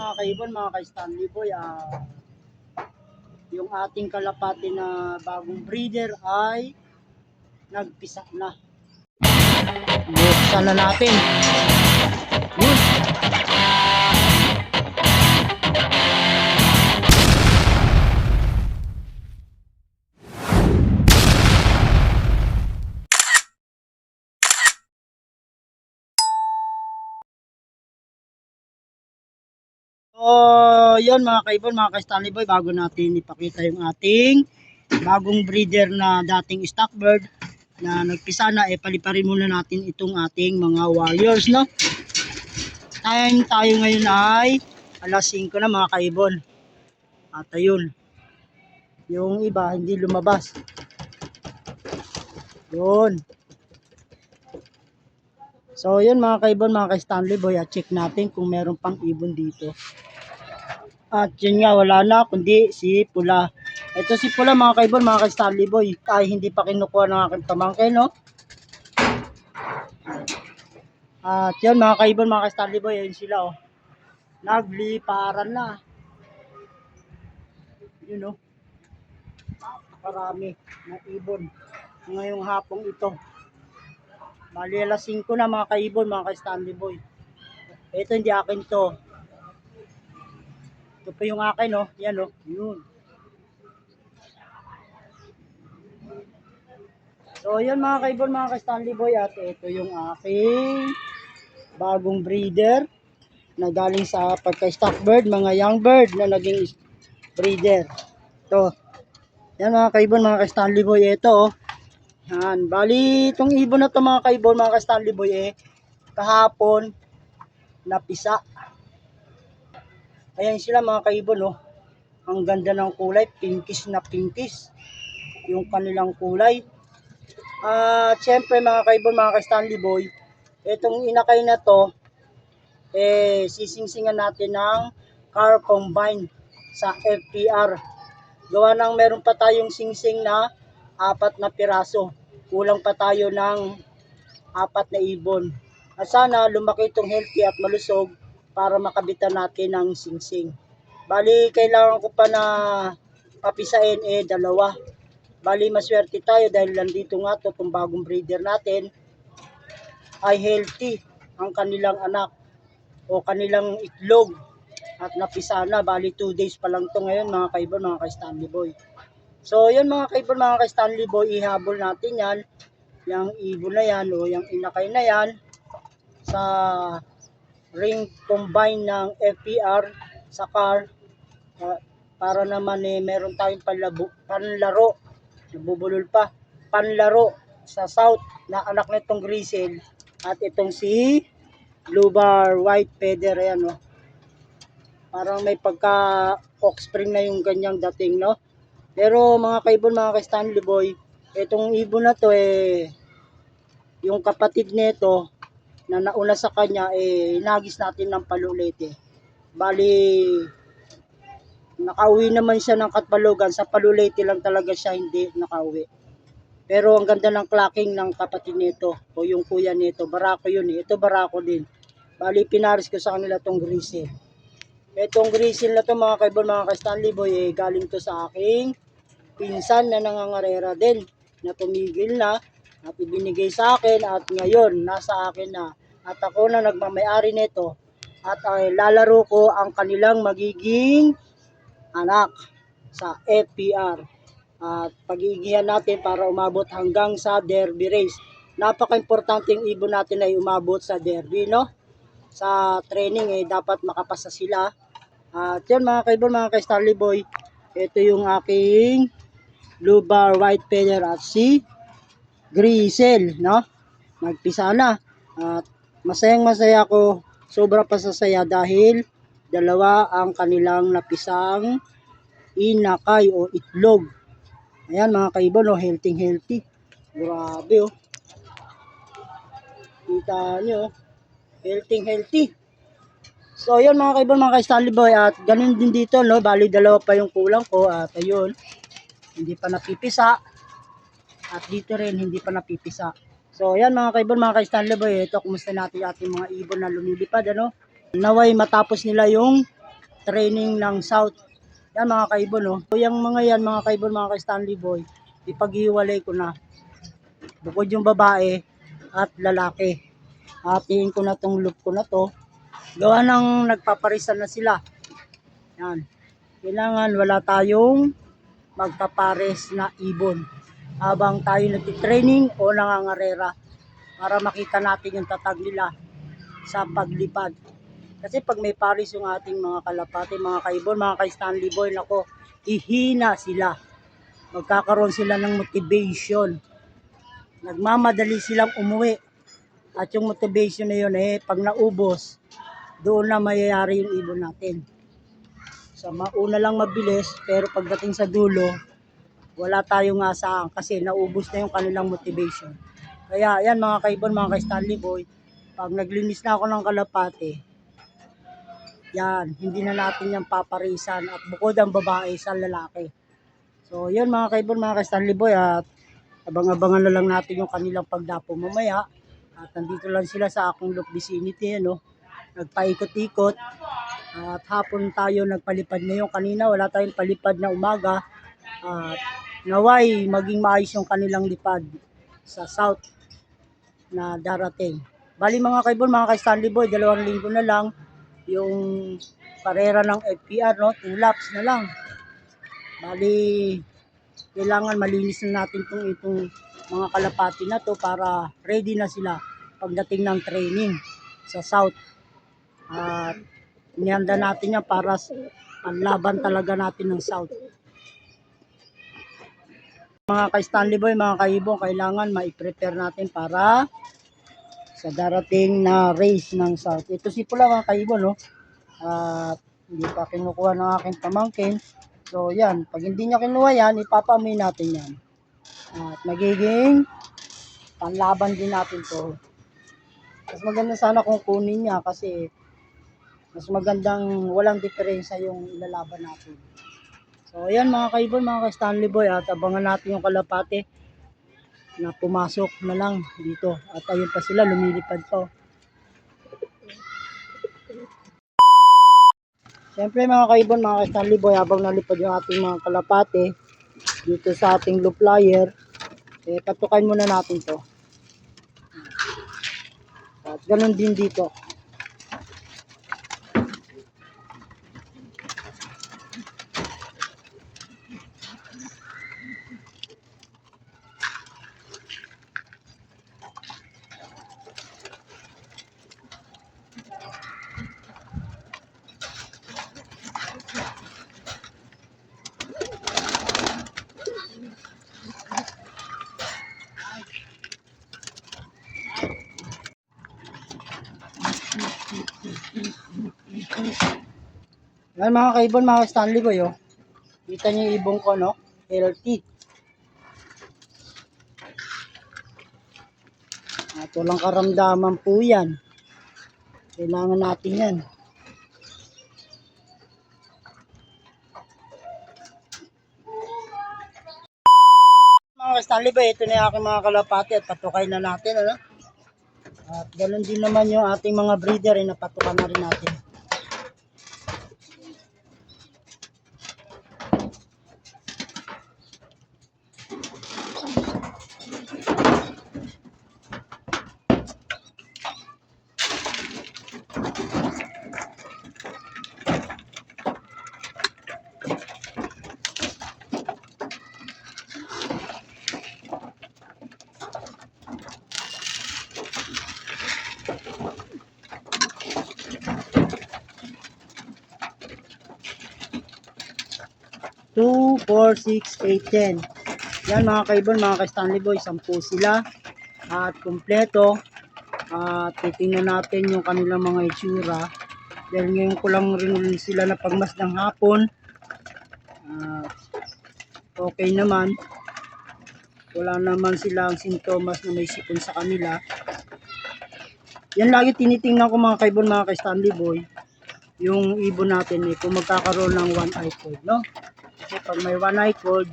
mga kaibon, mga ka-Stanley Boy, ah, yung ating kalapati na bagong breeder ay nagpisa na. Buksan na natin. So, yun mga kaibon, mga ka-Stanley Boy, bago natin ipakita yung ating bagong breeder na dating stock bird na nagpisa na, eh paliparin muna natin itong ating mga warriors, no? Time tayo ngayon ay alas 5 na mga kaibon. At ayun, yung iba hindi lumabas. Yun. So yun mga kaibon, mga ka-Stanley Boy, at check natin kung meron pang ibon dito. At yun nga, wala na, kundi si Pula. Ito si Pula mga kaibon, mga ka-Stanley Boy. Ay, hindi pa kinukuha ng aking pamangkin, no? At yun mga kaibon, mga ka-Stanley Boy, ayun sila, oh. Nagliparan na. Yun, oh. Napakarami na ibon ngayong hapong ito. Bali alas 5 na mga kaibon, mga ka-Stanley Boy. Ito hindi akin to. Ito pa yung akin, no? Yan, no? Yun. So, yun mga kaibon, mga ka-Stanley Boy. At ito yung aking bagong breeder na galing sa pagka-stock bird, mga young bird na naging breeder. Ito. Yan mga kaibon, mga ka-Stanley Boy. Ito, oh. Yan. Bali, itong ibon na to mga kaibon, mga ka-Stanley Boy, eh, kahapon, napisa. Ayan sila mga kaibon, oh. Ang ganda ng kulay, pinkish na pinkish. Yung kanilang kulay. At syempre mga kaibon, mga ka-Stanley Boy, itong inakay na to, eh, sisingsingan natin ng car combine sa FPR. Gawa ng meron pa tayong singsing na apat na piraso. Kulang pa tayo ng apat na ibon. At sana lumaki itong healthy at malusog para makabitan natin ng singsing. Bali, kailangan ko pa na papisain eh dalawa. Bali, maswerte tayo dahil nandito nga to itong bagong breeder natin ay healthy ang kanilang anak o kanilang itlog at napisa na. Bali, 2 days pa lang to ngayon mga kaibon, mga ka-Stanley Boy. So, yun mga kaibon, mga ka-Stanley Boy, ihabol natin yan. Yung ibon na yan o yung inakay na yan sa ring combine ng FPR sa car. Uh, para naman eh meron tayong panlabo, panlaro. Nabubulol pa. Panlaro sa south na anak nitong Grisel at itong si Blue Bar White Feather. Ayan no parang may pagka spring na yung ganyang dating no pero mga kaibon mga ka-Stanley Boy itong ibon na to eh yung kapatid nito na nauna sa kanya eh nagis natin ng palulete. Bali nakauwi naman siya ng Katbalogan sa palulete lang talaga siya hindi nakauwi. Pero ang ganda ng clacking ng kapatid nito o yung kuya nito barako yun eh. Ito barako din. Bali pinaris ko sa kanila tong grisel Itong grisil na to mga kaibon, mga ka-Stanley Boy, eh, galing to sa aking pinsan na nangangarera din na tumigil na at ibinigay sa akin at ngayon nasa akin na at ako na nagmamayari nito at ay lalaro ko ang kanilang magiging anak sa FPR at pag-iigihan natin para umabot hanggang sa derby race. Napaka-importanting ibon natin ay umabot sa derby, no? Sa training eh dapat makapasa sila. At yan mga kaibon, mga ka-Starly Boy, ito yung aking blue bar white feather at si Grisel, no? Nagpisa na. At masayang masaya ko, sobra pa sa saya dahil dalawa ang kanilang napisang inakay o itlog. Ayan mga kaibon, oh, healthy healthy. Grabe oh. Kita nyo, oh. healthy healthy. So yun mga kaibon, mga ka-Stanley Boy at ganun din dito no, bali dalawa pa yung kulang ko at ayun, hindi pa napipisa. At dito rin hindi pa napipisa. So yan mga kaibon, mga ka-Stanley Boy, ito kumusta natin ating mga ibon na lumilipad ano. Naway matapos nila yung training ng South. Yan mga kaibon, no? So, yung mga yan, mga kaibon, mga ka-Stanley Boy, ipag-iwalay ko na. Bukod yung babae at lalaki. Hatiin ko na tong loop ko na to. Gawa ng nagpaparisan na sila. Yan. Kailangan wala tayong magpapares na ibon habang tayo nagtitraining o nangangarera para makita natin yung tatag nila sa paglipad. Kasi pag may pares yung ating mga kalapate, mga kaibon, mga kay Stanley Boy, nako, ihina sila. Magkakaroon sila ng motivation. Nagmamadali silang umuwi. At yung motivation na yun, eh, pag naubos, doon na mayayari yung ibon natin. Sa mauna lang mabilis, pero pagdating sa dulo, wala tayong asahan kasi naubos na yung kanilang motivation. Kaya yan mga kaibon, mga kay Stanley Boy, pag naglinis na ako ng kalapate, yan, hindi na natin yan paparisan at bukod ang babae sa lalaki. So yun mga kaibon, mga kay Stanley Boy at abang-abangan na lang natin yung kanilang pagdapo mamaya. At nandito lang sila sa akong look vicinity, ano, nagpaikot-ikot. At hapon tayo nagpalipad ngayon. Kanina wala tayong palipad na umaga. At naway maging maayos yung kanilang lipad sa south na darating. Bali mga kaibon, mga kay Stanley Boy, dalawang linggo na lang yung karera ng FPR, no? Two laps na lang. Bali, kailangan malinis na natin itong, itong mga kalapati na to para ready na sila pagdating ng training sa South. At inihanda natin yan para panlaban talaga natin ng South. Mga kay Stanley Boy, mga kaibong, kailangan ma-prepare natin para sa darating na race ng South. Ito si Pula mga kaibon, no? At hindi pa kinukuha ng aking pamangkin. So, yan. Pag hindi niya kinuha yan, ipapamoy natin yan. At magiging panlaban din natin to. Mas maganda sana kung kunin niya kasi mas magandang walang diferensya yung ilalaban natin. So, ayan mga kaibon, mga ka-Stanley Boy at abangan natin yung kalapate na pumasok na lang dito. At ayun pa sila, lumilipad pa. oh. Siyempre mga kaibon, mga ka-Stanley Boy, habang nalipad yung ating mga kalapate dito sa ating loop flyer, eh, katukan muna natin to. At ganun din dito. Yan mga kaibon, mga Stanley Boy, oh. Kita niyo yung ibong ko, no? Healthy. At walang karamdaman po yan. Kailangan natin yan. Mga Stanley Boy, ito na yung aking mga kalapati at patukay na natin, ano? At ganun din naman yung ating mga breeder, eh, napatukan na rin natin. Two, four, six, eight, ten. Yan mga kaibon, mga ka-Stanley Boy, sampu sila. At kumpleto. At titingnan natin yung kanilang mga itsura. Dahil ngayon ko lang rin sila na pagmasdang hapon. At okay naman. Wala naman silang sintomas na may sipon sa kanila. Yan lagi tinitingnan ko mga kaibon, mga ka-Stanley Boy. Yung ibon natin eh, kung magkakaroon ng one-eye cord, no? Kasi pag may one-eye cord,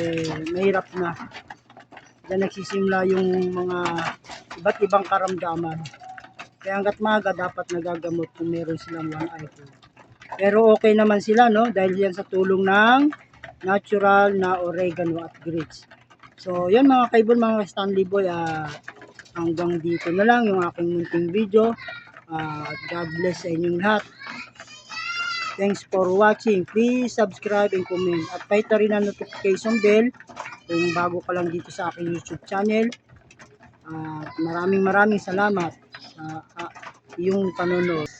eh, mahirap na. Diyan nagsisimula yung mga iba't ibang karamdaman. Kaya hanggat maaga dapat nagagamot kung meron silang one-eye cord. Pero okay naman sila, no? Dahil yan sa tulong ng natural na oregano at grits. So, yan mga kaibon, mga Stanley Boy, ah, hanggang dito na lang yung aking munting video. Ah, God bless sa inyong lahat. Thanks for watching. Please subscribe and comment. At pahita rin ang notification bell kung bago ka lang dito sa aking YouTube channel. At maraming maraming salamat sa ah, iyong panonood.